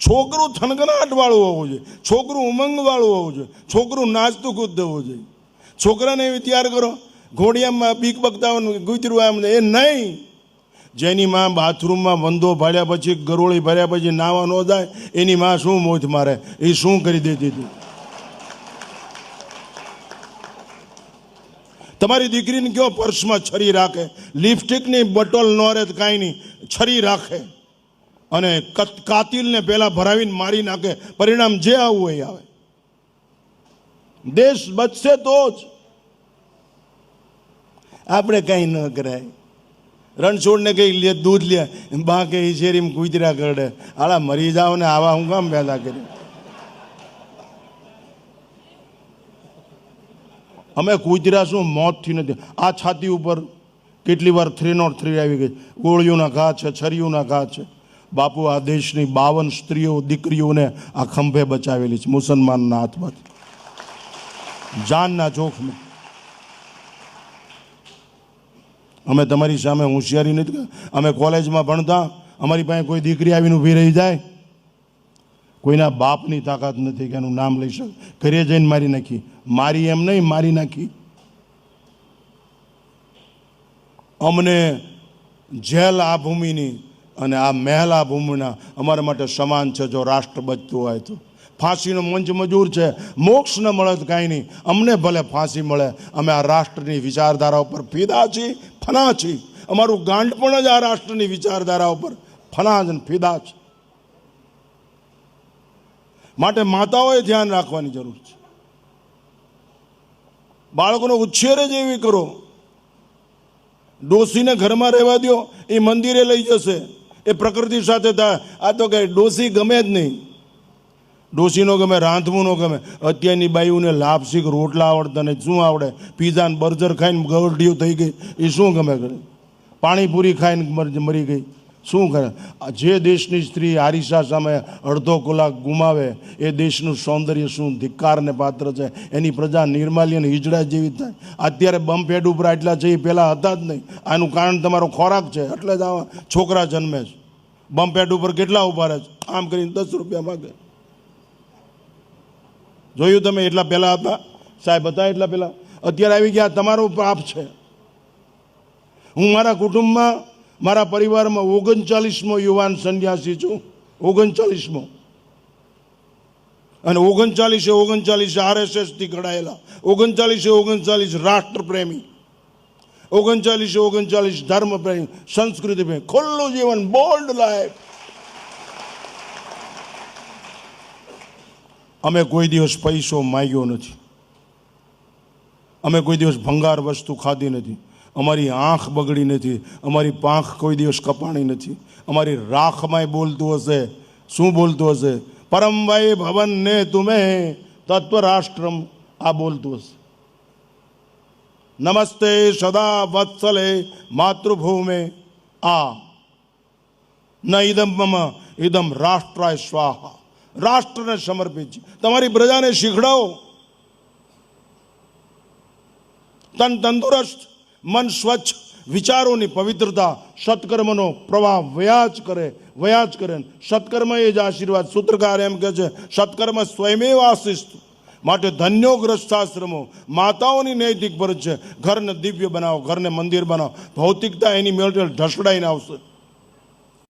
છોકરું થનગનાટવાળું હોવું જોઈએ. છોકરું ઉમંગવાળું હોવું જોઈએ. છોકરું નાચતું કૂદતું હોવું જોઈએ. છોકરાને એવી તૈયાર કરો. ઘોડિયામાં બીક બગતાવાનું ગુજરું આમ એ નહીં. જેની માં બાથરૂમમાં વંદો ભાડ્યા પછી, ગરોળી ભર્યા પછી નાવા ન જાય, એની માં શું મોજ મારે? એ શું કરી દેતી હતી? તમારી દીકરીને કયો પર્સમાં છરી રાખે? લિપસ્ટિકની બોટલ ન રહે કાંઈ નહીં. છરી રાખે. અને કત- કાતિલને પેલા ભરાવીને મારી નાખે. પરિણામ જે આવું હોય એ આવે. દેશ બચશે તો જ. આપણે કાંઈ ન કરાય. રણછોડને કંઈ લે, દૂધ લે બા કે શેરીમાં કૂતરા કરડે. આલા મરી જાઓ ને આવા હું કામ પેદા કરી? અમે કૂતરા શું? મોતથી નથી. આ છાતી ઉપર કેટલી વાર થ્રી નોટ થ્રી આવી ગઈ. ગોળીઓના ઘા છે, છરીઓના ઘા છે. બાપુ આ દેશની બાવન સ્ત્રીઓ દીકરીઓને આ ખંભે બચાવેલી છે. મુસલમાનના હાથમાંથી જાનના જોખમે. અમે તમારી સામે હોશિયારી નથી અમે કોલેજમાં ભણતા. અમારી પાસે કોઈ દીકરી આવીને ઊભી રહી જાય. કોઈના બાપની તાકાત નથી કે એનું નામ લઈ શકે. ઘરે જઈને મારી નાખી. મારી એમ નહીં, મારી નાખી. અમને જેલ આ ભૂમિની અને આ મહેલા ભૂમિના અમારા માટે સમાન છે જો રાષ્ટ્ર બચતું હોય તો. ફાંસીનો મંચ મજૂર છે. મોક્ષ ન મળે તો કાંઈ નહીં. અમને ભલે ફાંસી મળે. અમે આ રાષ્ટ્રની વિચારધારા ઉપર ફિદા છીએ, ફના છીએ. અમારું ગાંઠ પણ જ આ રાષ્ટ્રની વિચારધારા ઉપર ફના જ ફિદા છે. માટે માતાઓએ ધ્યાન રાખવાની જરૂર છે. બાળકોનો ઉછેર જ એવી કરો. ડોસીને ઘરમાં રહેવા દો એ મંદિરે લઈ જશે. એ પ્રકૃતિ સાથે આ તો કંઈ ડોસી ગમે જ નહીં. ડોસીનો ગમે રાંધવું ન ગમે. અત્યારની બાઈઓને લાપસીક રોટલા આવડતા નહીં શું આવડે? પીઝા ને બર્જર ખાઈને ગરડીઓ થઈ ગઈ. એ શું ગમે કરે? પાણીપુરી ખાઈને મરી ગઈ. શું કરે? જે દેશની સ્ત્રી આરિશા સામે અડધો કલાક ગુમાવે, એ દેશનું સૌંદર્ય શું ધિક્કારને પાત્ર છે? એની પ્રજા નિર્માલ્ય અને હિજડા જેવી થાય. અત્યારે બમ્પેડ ઉપર આટલા છે એ પહેલાં હતા જ નહીં. આનું કારણ તમારો ખોરાક છે. એટલે જ આવા છોકરા જન્મે છે. બમ્પ હેડ ઉપર કેટલા ઊભા રહે છે? આમ કરીને દસ રૂપિયા માગે. જોયું તમે એટલા પહેલાં હતા? સાહેબ હતા એટલા પહેલાં? અત્યારે આવી ગયા, તમારો પાપ છે. હું મારા કુટુંબમાં, મારા પરિવારમાં ઓગણચાલીસમો યુવાન સંન્યાસી છું. ઓગણચાલીસમો. અને ઓગણચાલીસે ઓગણચાલીસ આરએસએસથી ઘડાયેલા. ઓગણચાલીસે ઓગણચાલીસ રાષ્ટ્રપ્રેમી. ઓગણચાલીસે ઓગણચાલીસ ધર્મ પ્રેમ સંસ્કૃતિ પ્રેમ ખુલ્લું જીવન બોલ્ડ લાઈફ અમે કોઈ દિવસ પૈસો માગ્યો નથી અમે કોઈ દિવસ ભંગાર વસ્તુ ખાધી નથી અમારી આંખ બગડી નથી અમારી પાંખ કોઈ દિવસ કપાણી નથી અમારી રાખમાંય બોલતું હશે શું બોલતું હશે પરમભાઈ ભવન ને તુમે તત્વ રાષ્ટ્રમ આ બોલતું હશે નમસ્તે સદા વત્સલે માતૃભૂમે આ ન ઇદમ મમ ઇદમ રાષ્ટ્રાય સ્વાહા રાષ્ટ્રને સમર્પિત છે તમારી પ્રજાને શીખડાવો। તન તંદુરસ્ત, મન સ્વચ્છ, વિચારોની પવિત્રતા સત્કર્મનો પ્રવાહ વયા કરે વયા કરે. સત્કર્મ એ જ આશીર્વાદ. સૂત્રકાર એમ કહે છે, સત્કર્મ સ્વયમેવ આશિસ્ત માટે ધન્યો ગ્રસ્તાશ્રમો માતાઓની નૈતિક ફરજ છે. ઘરને દિવ્ય બનાવો, ઘરને મંદિર બનાવો. ભૌતિકતા એની મેળવેલ ઢસડાઈને આવશે.